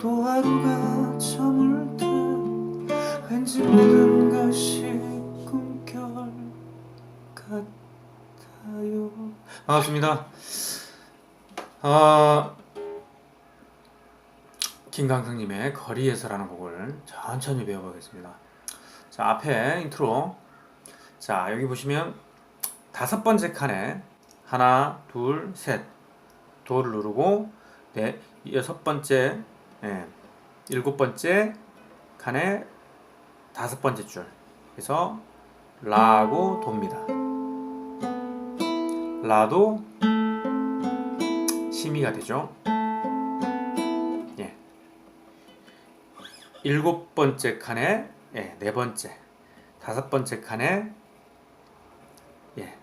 또 하루가 저물 듯 왠지 모든 것이 꿈결 같아요. 반갑습니다. 아 김강성님의 거리에서라는 곡을 천천히 배워보겠습니다. 자 앞에 인트로. 자 여기 보시면 다섯 번째 칸에 하나 둘셋. 도를 누르고 네 여섯 번째 예, 일곱 번째 칸에 다섯 번째 줄 그래서 라고 돕니다 라도 심의가 되죠 예. 일곱 번째 칸에 예, 네 번째 다섯 번째 칸에 예,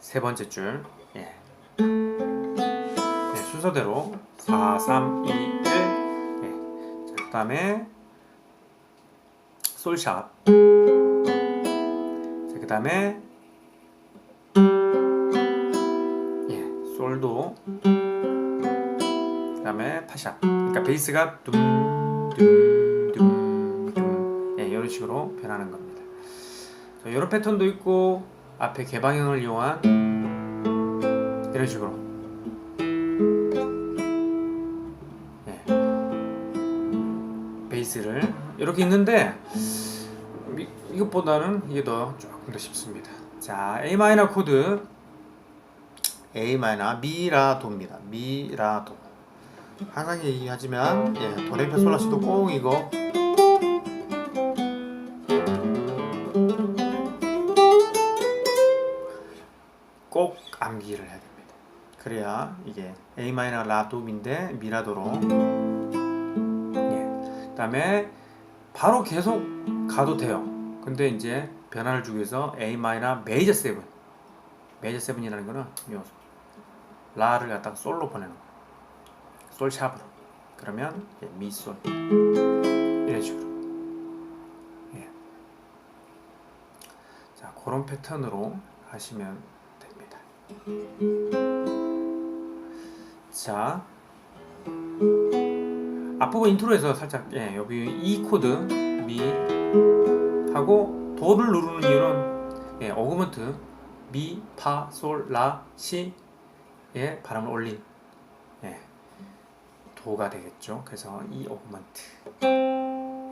세 번째 줄 예. 네, 순서대로 4, 3, 2, 1 예. 자, 그 다음에 솔샵. 자, 그 다음에 예, 솔도. 그 다음에 파샵. 그러니까 베이스가 둠둠둠둠. 예, 이런 식으로 변하는 겁니다. 자, 이런 패턴도 있고 앞에 개방형을 이용한 이런 식으로 베이스를 이렇게 있는데 이- 이것보다는 이게 더 조금 더 쉽습니다. 자, A 마이너 코드 A 마이너 미라도입니다. 미라도 항상 얘기하지만 예, 도레미 솔라시도 꼭 이거 꼭 암기를 해야 됩니다. 그래야 이게 A 마이너 라도인데 미라도로 예. 그다음에 바로 계속 가도 돼요. 근데 이제 변화를 주기 위해서 A 마이너 메이저 세븐 메이저 세븐이라는 거는 요 라를 갖다가 솔로 보내는 거예요. 솔 샵으로 그러면 이제 미솔 이런 식으로 예. 자 그런 패턴으로 하시면 됩니다. 자 앞부분 인트로에서 살짝 예, 여기 E 코드 미 하고 도를 누르는 이유는 예, 어그먼트 미, 파, 솔, 라, 시의 발음을 올린 예, 도가 되겠죠. 그래서 이 어그먼트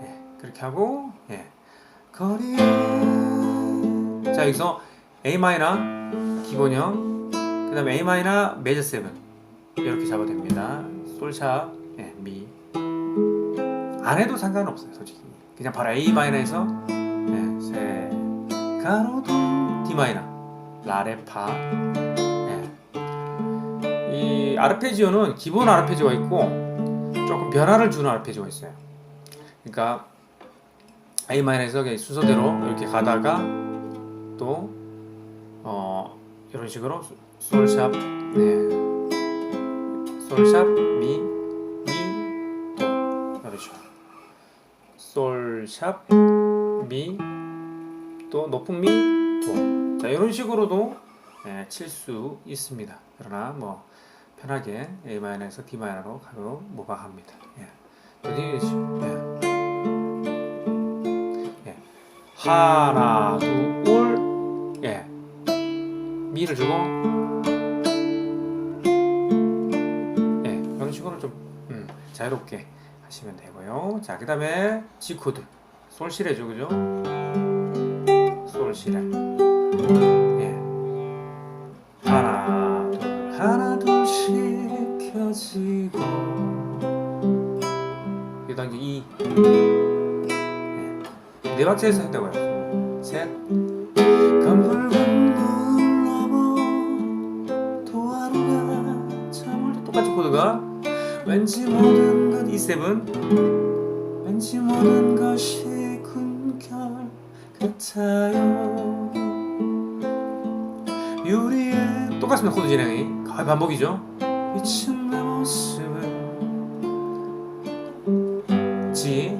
예, 그렇게 하고 예, 거리에 자 여기서 A 마이너 기본형 그 다음에 A 마이너 메저 세븐 이렇게 잡아도 됩니다. 솔샵 예, 미. 안 해도 상관없어요, 솔직히. 그냥 바로 A 마이너에서 예, 세 가로도 D 마이너, 라레 파. 예. 이 아르페지오는 기본 아르페지오가 있고 조금 변화를 주는 아르페지오가 있어요. 그러니까 A 마이너에서 순서대로 이렇게 가다가 또 어, 이런 식으로 솔샵 네. 솔샵 미, 미, 도 이런 식으로 솔샵 미, 또 높은 미, 도. 자 이런 식으로도 예, 칠수 있습니다. 그러나 뭐 편하게 A 마이너에서 D 마이너로 가도 무방합니다. 예. 예. 예. 하나 둘 예. 미를 주고 예, 이런 식으로 좀 음, 자유롭게 하시면 되고요. 자, 그 다음에 G 코드 솔시레죠, 그죠? 솔시레. 예. 하나, 둘, 하나, 둘씩 켜지고. 그 다음 이제 E. 예. 네 박자에서 했다고요. 셋. 똑같은 코드가 왠지 모든 것 E7 왠지 모든 것이 군결 같아요. 유리에 똑같습니다 코드 진행이. 거의 반복이죠. 미친 내 모습을 지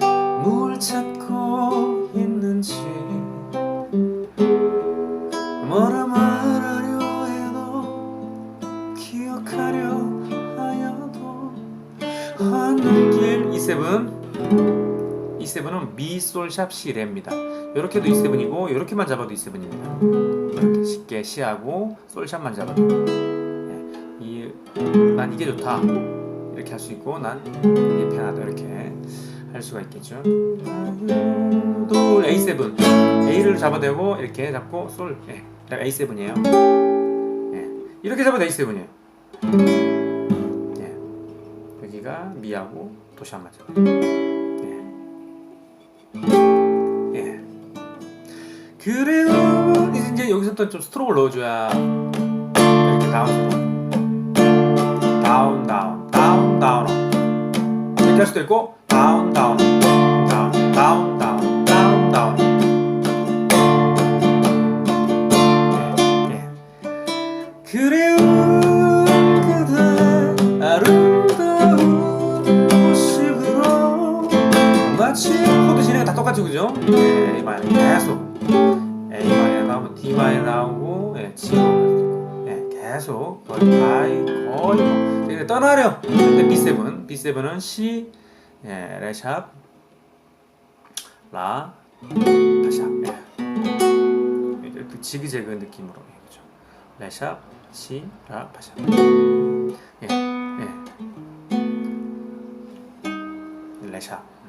E7 E7은 미, 솔, 샵, 시, 레입니다. 이렇게도 E7이고 이렇게만 잡아도 E7입니다. 이렇게 쉽게 시하고 솔샵만 잡아도 예, 이, 난 이게 좋다 이렇게 할 수 있고 난 이게 편하다 이렇게 할 수가 있겠죠. 또 A7 A를 잡아대고 이렇게 잡고 솔 예, A7이에요. 예, 이렇게 잡아도 A7이에요. 예, 여기가 미하고 도시한 맞죠. 예. 예. 그리고 이제 여기서부터 좀 스트로크를 넣어줘야 이렇게 다운으로 다운 다운 다운 다운 이렇게 할 수도 있고 다운 다운 마치 코드 진행 다 똑같죠 그죠? 예, A 마이너 계속 A 마이너 나오면 D 마이너 나오고 예, G로 예, 계속 거의 거의 거의 뭐. 이제 떠나려 근데 B7 B7은 C 예, 레샵 라 다샵 예. 이제 그 지그재그 느낌으로 예, 그죠? 레샵 C 라 파샵 예, 예. 레샵 음.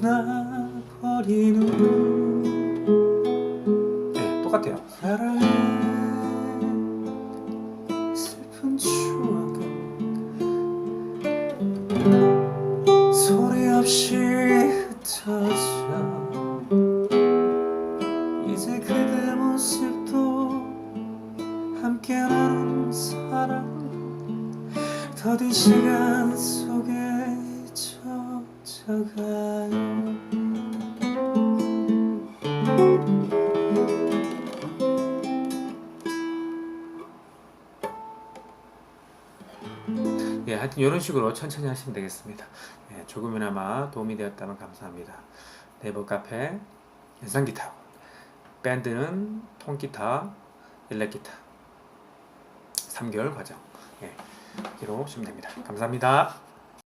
떠나버리는 네, 똑같아요. 사랑의 슬픈 추억은 소리 없이 예, 하여튼 이런 식으로 천천히 하시면 되겠습니다. 예, 조금이나마 도움이 되었다면 감사합니다. 네이버 카페 연상기타 밴드는 통기타, 일렉기타 3개월 과정 예, 이로 오시면 됩니다. 감사합니다.